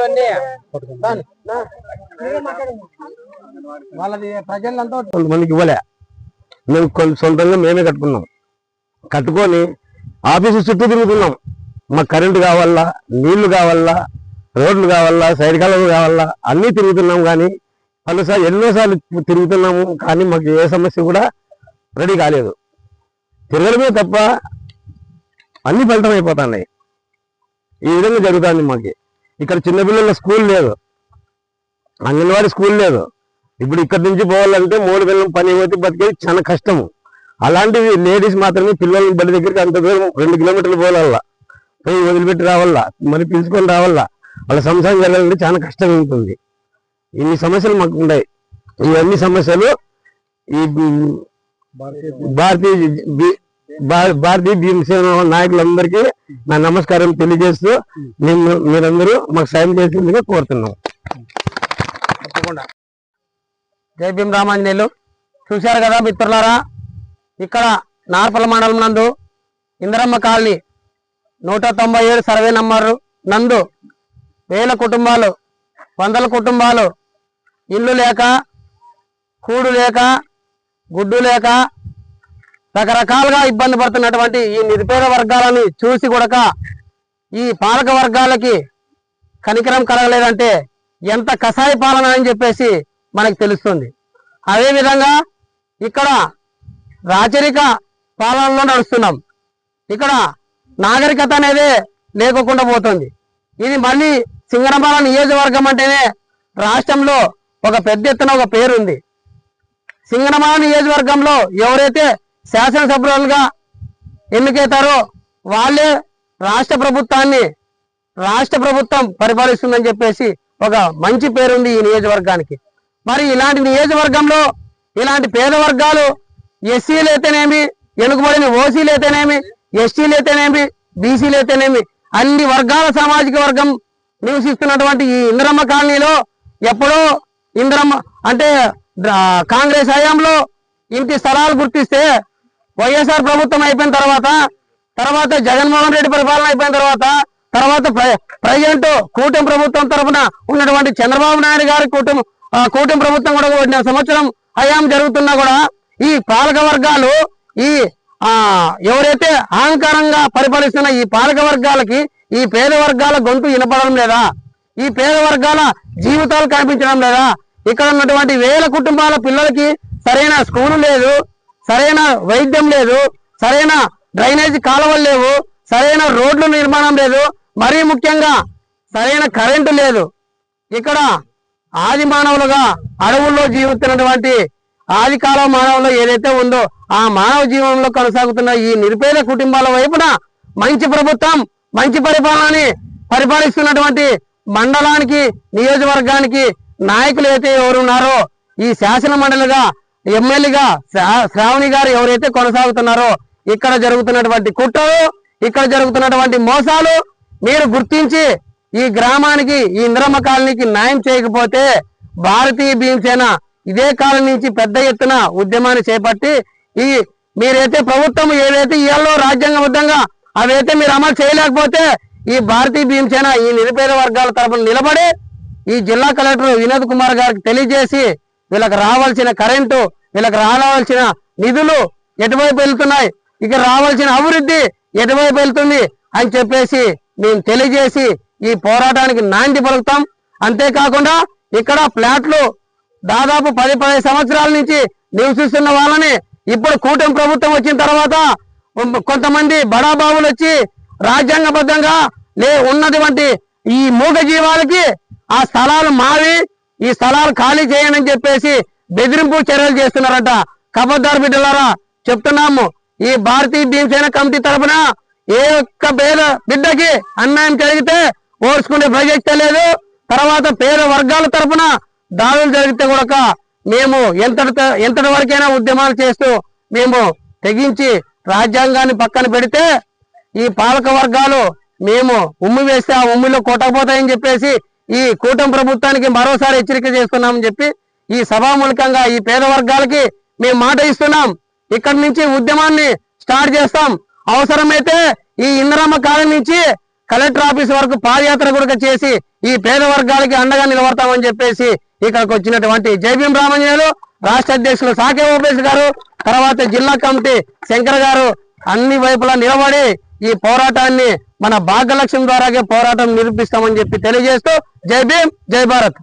ఇవన్నీ. వాళ్ళది ప్రజలంతా కొంతమందికి ఇవ్వలే. మేము సొంతంగా మేమే కట్టుకున్నాం. కట్టుకొని ఆఫీసు చుట్టూ తిరుగుతున్నాం. మాకు కరెంటు కావాలా నీళ్ళు కావాలా రోడ్లు కావాలా సైడ్ కాలువలు కావాలా అన్నీ తిరుగుతున్నాం కానీ పలుసార్లు ఎన్నోసార్లు తిరుగుతున్నాము కానీ మాకు ఏ సమస్య కూడా రెడీ కాలేదు. తిరగడమే తప్ప అన్ని ఫలితం అయిపోతున్నాయి. ఈ విధంగా జరుగుతుంది మాకు. ఇక్కడ చిన్నపిల్లల స్కూల్ లేదు. అంగన్వాడీ స్కూల్ లేదు. ఇప్పుడు ఇక్కడ నుంచి పోవాలంటే మూడు పిల్లల పని పోతే బతికేది చాలా కష్టము. అలాంటివి లేడీస్ మాత్రమే పిల్లల్ని బడి దగ్గరికి అంత దూరం రెండు కిలోమీటర్లు పోవాలా పోయి వదిలిపెట్టి రావాలా మరి పిలుచుకొని రావాలా వాళ్ళ సంసారం జరగాలంటే చాలా కష్టం ఉంటుంది. ఇన్ని సమస్యలు మాకు ఉన్నాయి. ఇవన్నీ సమస్యలు ఈ భారతీయ భారతీయ భీమసేన నాయకులందరికీ నా నమస్కారం తెలియజేస్తూ మేము మీరందరూ మాకు సాయం చేసేందుకు కోరుతున్నాం. తప్పకుండా. జై భీమ్ రామాంజనేయులు. చూశారు కదా మిత్రులారా? ఇక్కడ నార్పల మండలం నందు ఇందిరమ్మ కాలనీ నూట తొంభై ఏడు సర్వే నంబరు నందు వేల కుటుంబాలు వందల కుటుంబాలు ఇల్లు లేక కూడు లేక గుడ్డు లేక రకరకాలుగా ఇబ్బంది పడుతున్నటువంటి ఈ నిరుపేద వర్గాలని చూసి కూడా ఈ పాలక వర్గాలకి కనికరం కలగలేదంటే ఎంత కషాయ పాలన అని చెప్పేసి మనకు తెలుస్తుంది. అదే విధంగా ఇక్కడ రాచరిక పాలనలో నడుస్తున్నాం. ఇక్కడ నాగరికత అనేది లేకుండా పోతుంది. ఇది మళ్ళీ సింగనమాల నియోజకవర్గం అంటేనే రాష్ట్రంలో ఒక పెద్ద ఎత్తున ఒక పేరుంది. సింగనమాల నియోజకవర్గంలో ఎవరైతే శాసనసభ్యులుగా ఎన్నికైతారో వాళ్ళే రాష్ట్ర ప్రభుత్వాన్ని రాష్ట్ర ప్రభుత్వం పరిపాలిస్తుందని చెప్పేసి ఒక మంచి పేరుంది ఈ నియోజకవర్గానికి. మరి ఇలాంటి నియోజకవర్గంలో ఇలాంటి పేద వర్గాలు ఎస్సీలు అయితేనేమి వెనుకబడిన ఓసీలు అయితేనేమి ఎస్టీలు అయితేనేమి బీసీలు అయితేనేమి అన్ని వర్గాల సామాజిక వర్గం నివసిస్తున్నటువంటి ఈ ఇందిరమ్మ కాలనీలో ఎప్పుడో ఇందిరమ్మ అంటే కాంగ్రెస్ హయాంలో ఇంటి స్థలాలు గుర్తిస్తే వైఎస్ఆర్ ప్రభుత్వం అయిపోయిన తర్వాత తర్వాత జగన్మోహన్ రెడ్డి పరిపాలన అయిపోయిన తర్వాత తర్వాత ప్రజెంట్ కూటమి ప్రభుత్వం తరఫున ఉన్నటువంటి చంద్రబాబు నాయుడు గారి కూటమి కూటమి ప్రభుత్వం కూడా ఒకటిన్నర సంవత్సరం హయాం జరుగుతున్నా కూడా ఈ పాలక వర్గాలు ఈ ఆ ఎవరైతే అహంకారంగా పరిపాలిస్తున్న ఈ పాలక వర్గాలకి ఈ పేద వర్గాల గొంతు వినపడడం లేదా ఈ పేద వర్గాల జీవితాలు కనిపించడం లేదా ఇక్కడ ఉన్నటువంటి వేల కుటుంబాల పిల్లలకి సరైన స్కూలు లేదు సరైన వైద్యం లేదు సరైన డ్రైనేజ్ కాలువలు లేవు సరైన రోడ్లు నిర్మాణం లేదు మరీ ముఖ్యంగా సరైన కరెంటు లేదు. ఇక్కడ ఆది మానవులుగా అడవుల్లో జీవిస్తున్నటువంటి ఆది కాలం మానవులు ఏదైతే ఉందో ఆ మానవ జీవనంలో కొనసాగుతున్న ఈ నిరుపేద కుటుంబాల వైపున మంచి ప్రభుత్వం మంచి పరిపాలనని పరిపాలిస్తున్నటువంటి మండలానికి నియోజకవర్గానికి నాయకులు అయితే ఎవరున్నారో ఈ శాసన మండలిగా ఎమ్మెల్యేగా శ్రా- శ్రావణి గారు ఎవరైతే కొనసాగుతున్నారో ఇక్కడ జరుగుతున్నటువంటి కుట్రలు ఇక్కడ జరుగుతున్నటువంటి మోసాలు మీరు గుర్తించి ఈ గ్రామానికి ఈ ఇంద్రమ్మ కాలనీకి న్యాయం చేయకపోతే భారతీయ భీమసేన ఇదే కాలం నుంచి పెద్ద ఎత్తున ఉద్యమాన్ని చేపట్టి ఈ మీరైతే ప్రభుత్వం ఏదైతే ఇళ్ళలో రాజ్యాంగబద్ధంగా అవైతే మీరు అమలు చేయలేకపోతే ఈ భారతీయ భీమసేన ఈ నిరుపేద వర్గాల తరపున నిలబడి ఈ జిల్లా కలెక్టర్ వినోద్ కుమార్ గారికి తెలియజేసి వీళ్ళకి రావాల్సిన కరెంటు వీళ్ళకి రావాల్సిన నిధులు ఎటువైపు వెళ్తున్నాయి? ఇక రావాల్సిన అభివృద్ధి ఎటువైపు వెళ్తుంది? అని చెప్పేసి మేము తెలియజేసి ఈ పోరాటానికి నాంది పలుకుతాం. అంతేకాకుండా ఇక్కడ ఫ్లాట్లు దాదాపు పది పదిహేను సంవత్సరాల నుంచి నివసిస్తున్న వాళ్ళని ఇప్పుడు కూటమి ప్రభుత్వం వచ్చిన తర్వాత కొంతమంది బడాబాబులు వచ్చి రాజ్యాంగబద్ధంగా లే ఉన్నటువంటి ఈ మూగ జీవాలకి ఆ స్థలాలు మావి ఈ స్థలాలు ఖాళీ చేయండి అని చెప్పేసి బెదిరింపు చర్యలు చేస్తున్నారట. కబద్దారు బిడ్డలారా చెప్తున్నాము. ఈ భారతీయ భీమసేన కమిటీ తరపున ఏ ఒక్క పేద బిడ్డకి అన్యాయం జరిగితే ఓడ్చుకునే ప్రసక్తే లేదు. తర్వాత పేద వర్గాల తరఫున దాడులు జరిగితే కూడా మేము ఎంతటి ఎంతటి వరకైనా ఉద్యమాలు చేస్తూ మేము తెగించి రాజ్యాంగాన్ని పక్కన పెడితే ఈ పాలక వర్గాలు మేము ఉమ్మి వేస్తే ఆ ఉమ్మిలో కొట్టకపోతాయని చెప్పేసి ఈ కూటమి ప్రభుత్వానికి మరోసారి హెచ్చరిక చేస్తున్నామని చెప్పి ఈ సభామూలకంగా ఈ పేద వర్గాలకి మేము మాట ఇస్తున్నాం. ఇక్కడి నుంచి ఉద్యమాన్ని స్టార్ట్ చేస్తాం. అవసరమైతే ఈ ఇందిరమ్మ కాలం నుంచి కలెక్టర్ ఆఫీస్ వరకు పాదయాత్ర కూడా చేసి ఈ పేద వర్గాలకి అండగా నిలబడతామని చెప్పేసి ఇక్కడికి వచ్చినటువంటి జై భీం రాష్ట్ర అధ్యక్షులు సాకే ఓపేష్ గారు తర్వాత జిల్లా కమిటీ శంకర్ గారు అన్ని వైపులా నిలబడి ఈ పోరాటాన్ని మన భాగ్యలక్ష్యం ద్వారాగే పోరాటం నిరూపిస్తామని చెప్పి తెలియజేస్తూ జై భీం జై భారత్.